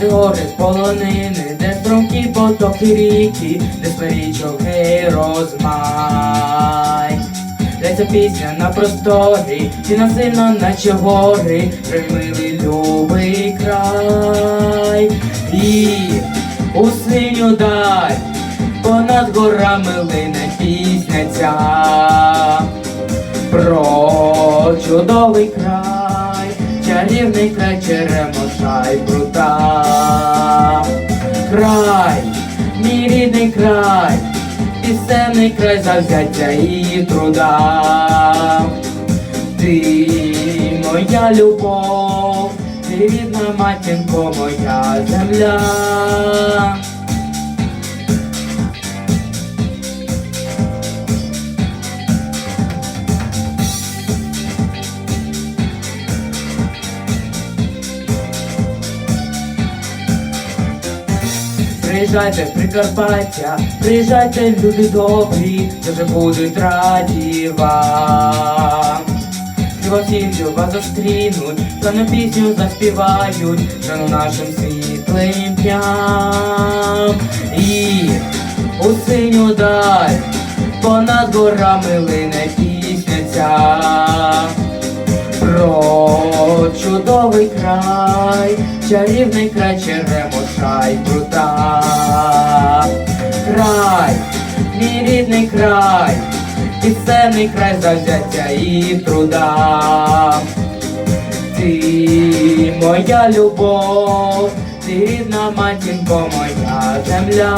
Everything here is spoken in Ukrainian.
де гори полонини, де струмкі потоки ріки, де сперічоки розмай. Лється пісня на просторі, і насильно, наче гори, Вже милий любий край. І у синю даль понад горами лине пісня ця про чудовий край, чарівний край черемоша мій рідний край, пісенний край завзяття і труда. Ти моя любов, ти рідна матінко, моя земля. Приїжджайте Прикарпаття, приїжджайте, люди добрі, дуже будуть раді вам. Хіба вас зустрінуть, на пісню заспівають, вже на нашим світлим дням. І у синю даль понад горами лине пісня ця чудовий край, чарівний край черемоша й крута. Край, мій рідний край, пісенний край завзяття і труда. Ти моя любов, ти рідна матінко, моя земля.